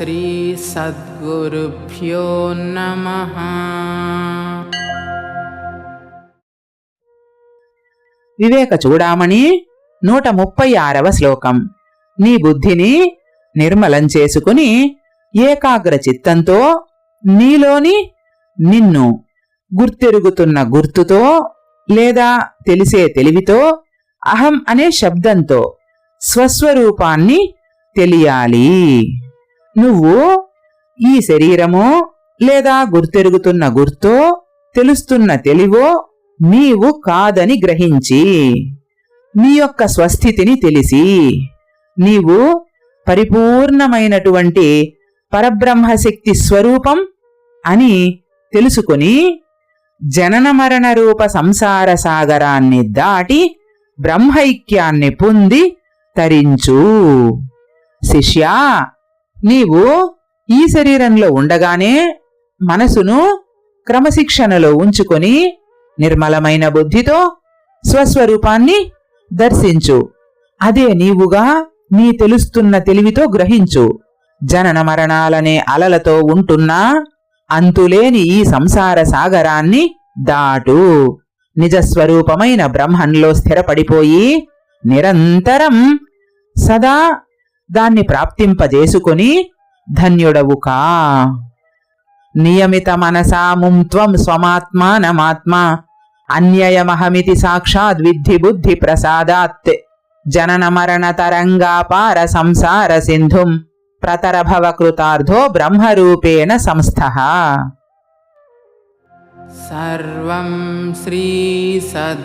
श्रीसद्गुरुभ्यो नमः వివేక చూడామణి నూట ముప్పై ఆరవ శ్లోకం నీ బుద్ధిని నిర్మలం చేసుకుని ఏకాగ్ర చిత్తంతో నీలోని నిన్ను గుర్తెరుగుతున్న గుర్తుతో లేదా తెలిసే తెలివితో అహం అనే శబ్దంతో స్వస్వరూపాన్ని తెలియాలి నువ్వు ఈ శరీరమో లేదా గుర్తెరుగుతున్న గుర్తో తెలుస్తున్న తెలివో నీవు కాదని గ్రహించి నీ యొక్క స్వస్థితిని తెలిసి నీవు పరిపూర్ణమైనటువంటి పరబ్రహ్మశక్తి స్వరూపం అని తెలుసుకుని జనన మరణ రూప సంసార సాగరాన్ని దాటి బ్రహ్మైక్యాన్ని పొంది తరించు. శిష్యా నీవు ఈ శరీరంలో ఉండగానే మనసును క్రమశిక్షణలో ఉంచుకొని నిర్మలమైన బుద్ధితో స్వస్వరూపాన్ని దర్శించు. అదే నీవుగా నీ తెలుస్తున్న తెలివితో గ్రహించు. జనన మరణాలనే అలలతో ఉంటున్నా అంతులేని ఈ సంసార సాగరాన్ని దాటు. నిజస్వరూపమైన బ్రహ్మంలో స్థిరపడిపోయి నిరంతరం సదా దాన్ని ప్రాప్తింపజేసుకొని ధన్యుడవుకా నియమిత మనసా ముం త్వం స్వమాత్మానమాత్మా అన్యయమహమితి సాక్షాద్ విద్ధి బుద్ధి ప్రసాదాత్ జనన మరణ తరంగాపార సంసార సింధుం ప్రతరభవ కృతార్థో బ్రహ్మరూపేణ సంస్థః सर्वं श्रीसद्गुरार्पणम्